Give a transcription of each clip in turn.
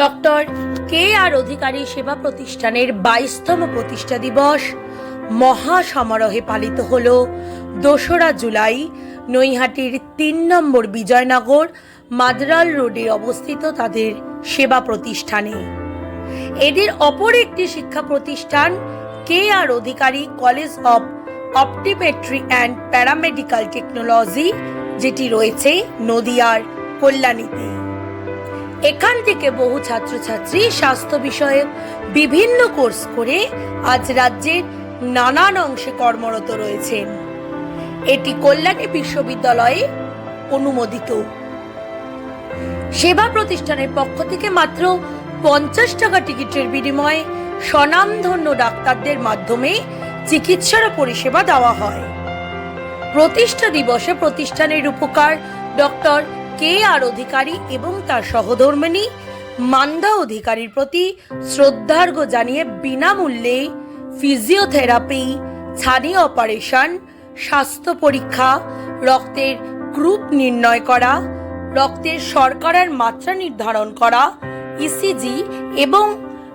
Doctor কে আর অধিকারী সেবা প্রতিষ্ঠানের বাইশতম প্রতিষ্ঠা দিবস মহা সমারোহে পালিত হল দোসরা জুলাই নৈহাটির তিন নম্বর বিজয়নগর মাদরাল রোডে অবস্থিত তাদের সেবা প্রতিষ্ঠানে। এদের অপর একটি শিক্ষা প্রতিষ্ঠান K R Adhikari college of optometry and paramedical technology, যেটি রয়েছে নদিয়ার কল্যাণীতে। এখান থেকে বহু ছাত্রছাত্রী স্বাস্থ্য বিষয়ক বিভিন্ন কোর্স করে আজ রাজ্যের নানান অংশে কর্মরত রয়েছেন এটি কল্যাণী বিশ্ববিদ্যালয়ে অনুমোদিত। সেবা প্রতিষ্ঠানের পক্ষ থেকে মাত্র পঞ্চাশ টাকা টিকিটের বিনিময়ে স্বনামধন্য ডাক্তারদের মাধ্যমে চিকিৎসার পরিষেবা দেওয়া হয়। প্রতিষ্ঠা দিবসে প্রতিষ্ঠানের উপকার ডক্টর কে আর অধিকারী এবং তার সহধর্মিনী? মান্দা অধিকারীর প্রতি শ্রদ্ধার্ঘ জানিয়ে বিনামূল্যে ফিজিওথেরাপি ছানি অপারেশন স্বাস্থ্য পরীক্ষা, রক্তের গ্রুপ নির্ণয় করা, রক্তের শর্করার মাত্রা নির্ধারণ করা ইসিজি এবং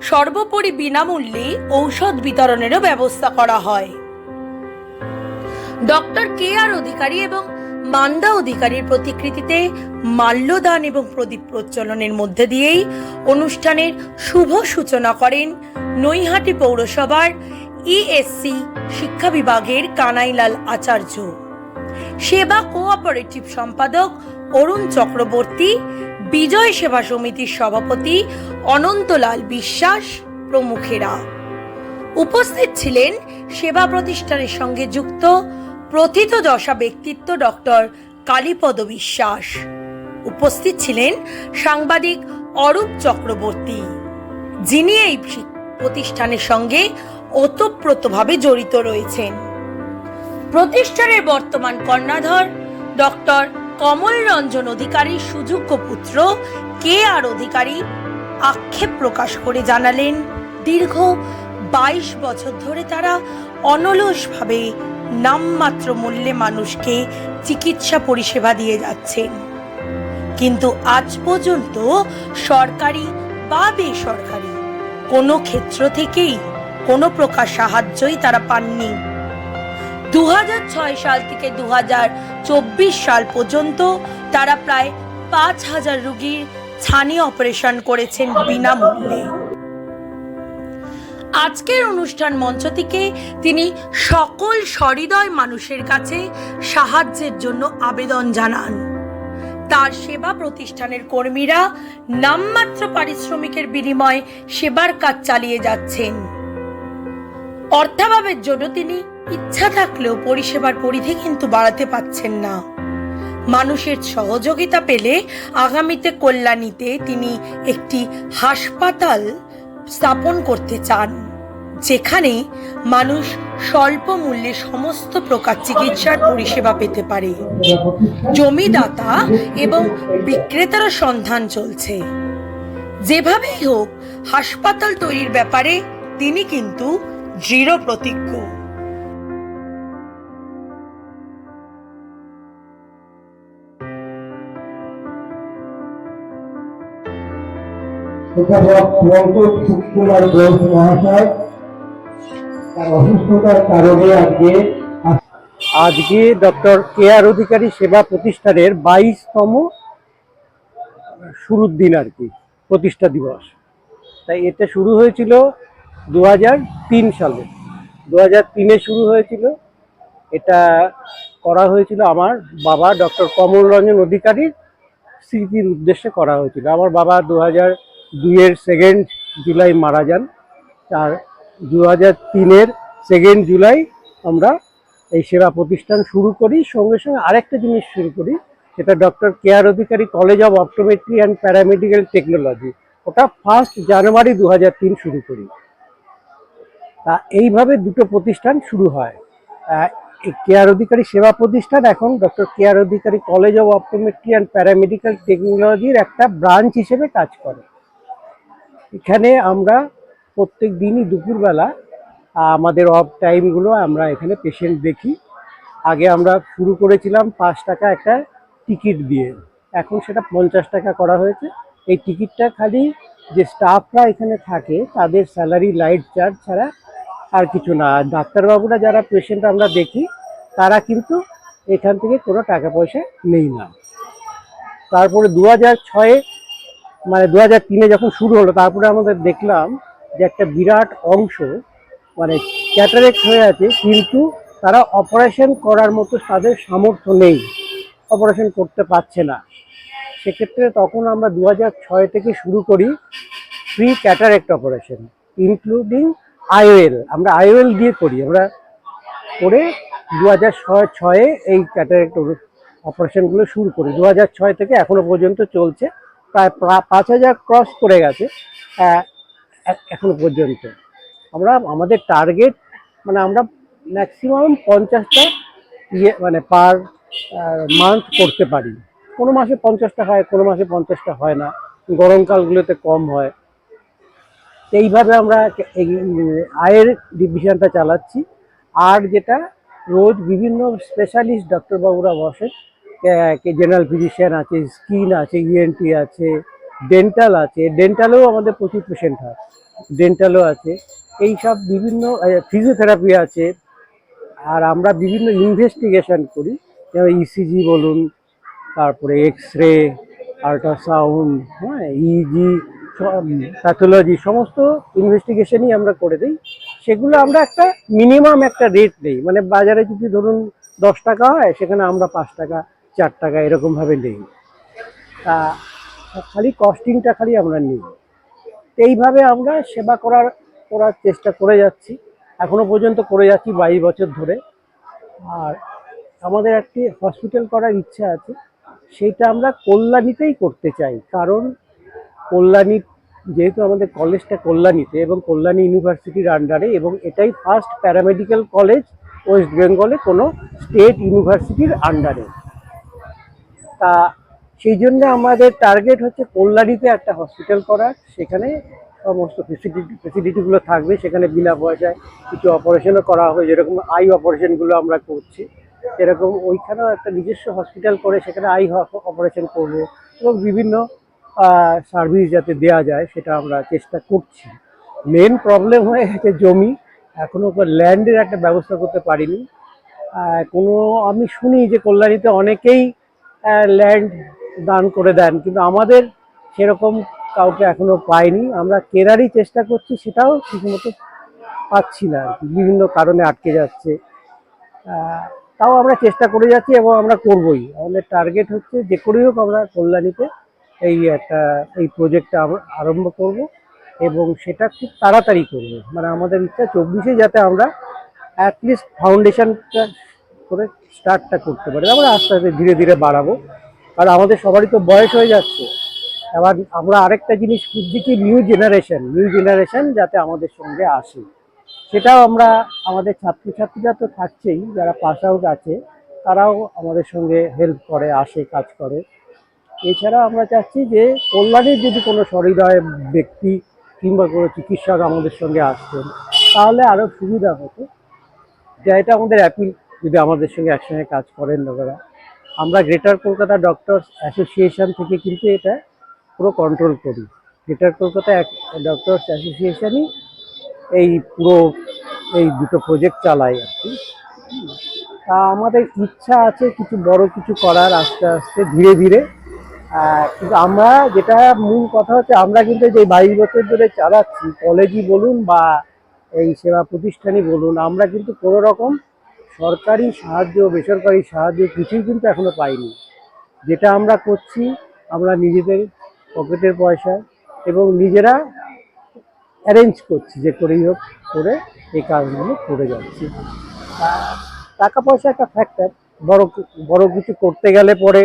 সর্বোপরি বিনামূল্যে ঔষধ বিতরণেরও ব্যবস্থা করা হয়। ডক্টর কে আর অধিকারী এবং মান্দা অধিকারীর প্রতিকৃতিতে মাল্যদান এবং প্রদীপ প্রজ্বলনের মধ্যে দিয়েই অনুষ্ঠানের শুভ সূচনা করেন নৈহাটি পৌরসভার ইএসসি শিক্ষা বিভাগের কানাইলাল আচার্য। সেবা কোঅপারেটিভ সম্পাদক অরুণ চক্রবর্তী, বিজয় সেবা সমিতির সভাপতি অনন্তলাল বিশ্বাস প্রমুখেরা। উপস্থিত ছিলেন সেবা প্রতিষ্ঠানের সঙ্গে যুক্ত প্রথিত দশা ব্যক্তিত্ব ডক্টর কালীপদ বিশ্বাস। উপস্থিত ছিলেন সাংবাদিক অরূপ চক্রবর্তী, যিনি এই প্রতিষ্ঠানের সঙ্গে ওতপ্রোতভাবে জড়িত রয়েছেন। প্রতিষ্ঠানের বর্তমান কর্ণাধর ডক্টর কমল রঞ্জন অধিকারীর সুযোগ্য পুত্র কে আর অধিকারী আক্ষেপ প্রকাশ করে জানালেন, দীর্ঘ বাইশ বছর ধরে তারা অনলসভাবে নামমাত্র মূল্যে মানুষকে চিকিৎসা পরিষেবা দিয়ে যাচ্ছেন। কিন্তু আজ পর্যন্ত সরকারি বা বেসরকারি কোনো ক্ষেত্র থেকেই কোনো প্রকার সাহায্যই তারা পাননি। দু হাজার ছয় সাল থেকে দু হাজার চব্বিশ সাল পর্যন্ত তারা প্রায় পাঁচ হাজার রুগীর ছানি অপারেশন করেছেন বিনামূল্যে। আজকের অনুষ্ঠান মঞ্চ থেকে তিনি সকল সহৃদয় মানুষের কাছে সাহায্যের জন্য আবেদন জানান। তার সেবা প্রতিষ্ঠানের কর্মীরা নামমাত্র পারিশ্রমিকের বিনিময়ে সেবার কাজ চালিয়ে যাচ্ছেন। অর্থাভাবের জন্য তিনি ইচ্ছা থাকলেও পরিষেবার পরিধি কিন্তু বাড়াতে পাচ্ছেন না। মানুষের সহযোগিতা পেলে আগামীতে কল্যাণীতে তিনি একটি হাসপাতাল স্থাপন করতে চান। যেখানে মানুষ স্বল্প মূল্যে সমস্ত প্রকার চিকিৎসার পরিষেবা পেতে পারে। জমিদাতা এবং বিক্রেতার সন্ধান চলছে। যেভাবেই হোক, হাসপাতাল তৈরির ব্যাপারে তিনি কিন্তু দৃঢ় প্রতিজ্ঞ। কুমার ঘোষ মহাশয় তার অসুস্থতার কারণে আজকে আজকে ডক্টর কে আর অধিকারী সেবা প্রতিষ্ঠানের বাইশতম শুরুর দিন আর কি, প্রতিষ্ঠা দিবস। তাই এটা শুরু হয়েছিল দু সালে। দু তিনে শুরু হয়েছিল। এটা করা হয়েছিল আমার বাবা ডক্টর কমল রঞ্জন অধিকারীর স্মৃতির উদ্দেশ্যে করা হয়েছিল। আমার বাবা দু হাজার দুইয়ের সেকেন্ড জুলাই মারা যান। আর দু হাজার তিনের সেকেন্ড জুলাই আমরা এই সেবা প্রতিষ্ঠান শুরু করি। সঙ্গে সঙ্গে আরেকটা জিনিস শুরু করি, সেটা doctor K R Adhikari college of optometry and paramedical technology. ওটা ফার্স্ট জানুয়ারি দু শুরু করি। তা এইভাবে দুটো প্রতিষ্ঠান শুরু হয়। কেয়ার অধিকারী সেবা প্রতিষ্ঠান এখন doctor K R Adhikari college of optometry and paramedical টেকনোলজির একটা ব্রাঞ্চ হিসেবে কাজ করে। এখানে আমরা প্রত্যেক দিনই দুপুরবেলা আমাদের অফ টাইমগুলো আমরা এখানে পেশেন্ট দেখি। আগে আমরা শুরু করেছিলাম পাঁচ টাকা একটা টিকিট দিয়ে। এখন সেটা পঞ্চাশ টাকা করা হয়েছে। এই টিকিটটা খালি যে স্টাফরা এখানে থাকে, তাদের স্যালারি লাইট চার্জ ছাড়া আর কিছু না। আর ডাক্তারবাবুরা যারা পেশেন্ট আমরা দেখি, তারা কিন্তু এখান থেকে কোনো টাকা পয়সা নেই না। তারপরে দু হাজার ছয়ে মানে দু হাজার তিনে যখন শুরু হলো, তারপরে আমাদের দেখলাম যে একটা বিরাট অংশ মানে ক্যাটারেক্ট হয়ে আছে, কিন্তু তারা অপারেশন করার মতো তাদের সামর্থ্য নেই। অপারেশন করতে পারছে না। সেক্ষেত্রে তখন আমরা দু ছয় থেকে শুরু করি free cataract operation including IOL আমরা আইওএল দিয়ে করি, আমরা করে দু হাজার ছয় ছয়ে এই ক্যাটারেক্ট অপারেশনগুলো শুরু করি। দু হাজার ছয় থেকে এখনও পর্যন্ত চলছে, প্রায় প্রা- পাঁচ হাজার ক্রস করে গেছে। এখনও পর্যন্ত। আমরা, আমাদের টার্গেট মানে আমরা ম্যাক্সিমাম পঞ্চাশটা ইয়ে মানে পার মান্থ করতে পারি। কোনো মাসে পঞ্চাশটা হয়, কোনো মাসে পঞ্চাশটা হয় না। গরমকালগুলোতে কম হয়। এইভাবে আমরা আয়ের ডিভিশনটা চালাচ্ছি। আর যেটা রোজ বিভিন্ন স্পেশালিস্ট ডক্টরবাবুরা বসে জেনারেল ফিজিশিয়ান আছে স্কিন আছে ইএনটি আছে ডেন্টাল আছে ডেন্টালেও আমাদের প্রচুর পেশেন্ট হয় ডেন্টালও আছে। এই সব বিভিন্ন ফিজিওথেরাপি আছে, আর আমরা বিভিন্ন ইনভেস্টিগেশন করি, যেমন ইসিজি বলুন, তারপরে এক্স রে আল্ট্রাসাউন্ড হ্যাঁ ইজি প্যাথোলজি সমস্ত ইনভেস্টিগেশনই আমরা করে দিই। সেগুলো আমরা একটা মিনিমাম একটা রেট নেই মানে বাজারে যদি ধরুন দশ টাকা হয়, সেখানে আমরা পাঁচ টাকা, চার টাকা এরকমভাবে নেই। তা খালি কস্টিংটা খালি আমরা নিই এইভাবে আমরা সেবা করার করার চেষ্টা করে যাচ্ছি। এখনও পর্যন্ত করে যাচ্ছি বাইশ বছর ধরে। আর আমাদের একটি হসপিটাল করার ইচ্ছা আছে। সেইটা আমরা কল্যাণীতেই করতে চাই। কারণ কল্যাণী, যেহেতু আমাদের কলেজটা কল্যাণীতে এবং কল্যাণী ইউনিভার্সিটির আন্ডারে এবং এটাই ফার্স্ট প্যারামেডিক্যাল কলেজ ওয়েস্ট বেঙ্গলে কোনো স্টেট ইউনিভার্সিটির আন্ডারে তা সেই জন্য আমাদের টার্গেট হচ্ছে কল্যাণীতে একটা হসপিটাল করার। সেখানে সমস্ত ফেসিলিটি ফেসিলিটিগুলো থাকবে। সেখানে বিনা পয়সায় কিছু অপারেশনও করা হবে। যেরকম আই অপারেশনগুলো আমরা করছি, সেরকম ওইখানেও একটা নিজস্ব হসপিটাল করে সেখানে আই অপারেশন করব এবং বিভিন্ন সার্ভিস যাতে দেওয়া যায় সেটা আমরা চেষ্টা করছি। মেন প্রবলেম হয়ে গেছে জমি। এখনও ল্যান্ডের একটা ব্যবস্থা করতে পারিনি। কোনো, আমি শুনি যে কল্যাণীতে অনেকেই ল্যান্ড দান করে দেন, কিন্তু আমাদের সেরকম কাউকে এখনও পাইনি। আমরা কেনারই চেষ্টা করছি, সেটাও ঠিকমতো পাচ্ছি না। বিভিন্ন কারণে আটকে যাচ্ছে। তাও আমরা চেষ্টা করে যাচ্ছি এবং আমরা করবই। আমাদের টার্গেট হচ্ছে যে করেই হোক আমরা কল্যাণীতে এই একটা, এই প্রজেক্টটা আমরা আরম্ভ করব এবং সেটা খুব তাড়াতাড়ি করব। মানে আমাদের ইচ্ছা চব্বিশে যাতে আমরা অ্যাটলিস্ট ফাউন্ডেশনটা করে স্টার্টটা করতে পারি। আমরা আস্তে আস্তে ধীরে ধীরে বাড়াবো। আর আমাদের সবারই তো বয়স হয়ে যাচ্ছে। এবার আমরা আরেকটা জিনিস খুঁজছি কি নিউ জেনারেশন নিউ জেনারেশন যাতে আমাদের সঙ্গে আসে। সেটাও আমরা আমাদের ছাত্রছাত্রীরা তো থাকছেই, যারা পাস আউট আছে, তারাও আমাদের সঙ্গে হেল্প করে, আসে, কাজ করে। এছাড়া আমরা চাচ্ছি যে কল্যাণের যদি কোনো সহৃদয় ব্যক্তি কিংবা কোনো চিকিৎসক আমাদের সঙ্গে আসতেন, তাহলে আরও সুবিধা হতো। যা এটা আমাদের অ্যাপিল যদি আমাদের সঙ্গে একসঙ্গে কাজ করেন লোকেরা। আমরা গ্রেটার কলকাতা ডক্টরস অ্যাসোসিয়েশন থেকে কিন্তু এটা পুরো কন্ট্রোল করি। গ্রেটার কলকাতা ডক্টরস অ্যাসোসিয়েশনই এই পুরো, এই দুটো প্রজেক্ট চালায় আর কি। তা আমাদের ইচ্ছা আছে কিছু বড় কিছু করার আস্তে আস্তে, ধীরে ধীরে। কিন্তু আমরা যেটা মূল কথা হচ্ছে, আমরা কিন্তু যে বাইশ বছর ধরে চালাচ্ছি। কলেজই বলুন বা এই সেবা প্রতিষ্ঠানই বলুন, আমরা কিন্তু কোনো রকম সরকারি সাহায্য, বেসরকারি সাহায্য কিছুই কিন্তু এখনও পাইনি। যেটা আমরা করছি, আমরা নিজেদের পকেটের পয়সায় এবং নিজেরা অ্যারেঞ্জ করছি যে করেই হোক করে এই কাজগুলো করে যাচ্ছি। টাকা পয়সা একটা ফ্যাক্টর বড় বড় কিছু করতে গেলে পরে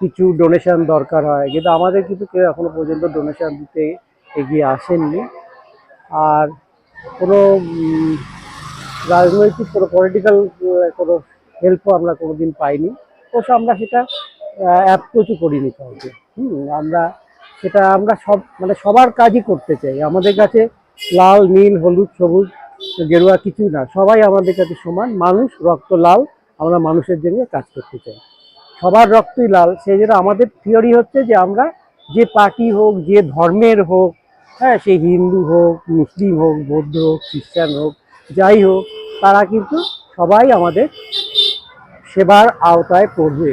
কিছু ডোনেশন দরকার হয়। কিন্তু আমাদের কিন্তু কেউ এখনও পর্যন্ত ডোনেশন দিতে এগিয়ে আসেননি। আর কোনো রাজনৈতিক কোনো পলিটিক্যাল কোনো হেল্পও আমরা কোনোদিন পাইনি। অবশ্য আমরা সেটা অ্যাপ্রোচও করিনি কাউকে। হুম, আমরা সেটা, আমরা সব মানে সবার কাজই করতে চাই। আমাদের কাছে লাল, নীল, হলুদ, সবুজ, গেরুয়া কিছু না। সবাই আমাদের কাছে সমান। মানুষ রক্ত লাল, আমরা মানুষের জন্য কাজ করতে চাই। সবার রক্তই লাল। সেই জন্য আমাদের থিওরি হচ্ছে যে আমরা যে পার্টি হোক, যে ধর্মের হোক হ্যাঁ সে হিন্দু হোক, মুসলিম হোক, বৌদ্ধ হোক, খ্রিস্টান হোক যাই হোক, তারা কিন্তু সবাই আমাদের সেবার আওতায় পড়বে।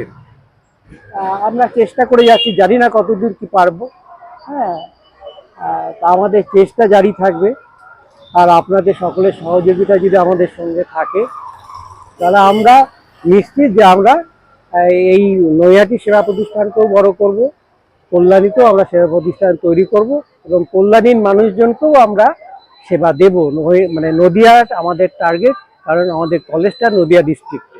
আমরা চেষ্টা করে যাচ্ছি, জানি না কতদূর কি পারব। হ্যাঁ আমাদের চেষ্টা জারি থাকবে। আর আপনাদের সকলের সহযোগিতা যদি আমাদের সঙ্গে থাকে, তাহলে আমরা নিশ্চিত যে আমরা এই নৈহাটি সেবা প্রতিষ্ঠানকেও বড় করব, কল্যাণীতেও আমরা সেবা প্রতিষ্ঠান তৈরি করব এবং কল্যাণীর মানুষজনকেও আমরা সেবা দেব। মানে নদিয়ার আমাদের টার্গেট কারণ আমাদের কলেজটা নদিয়া ডিস্ট্রিক্ট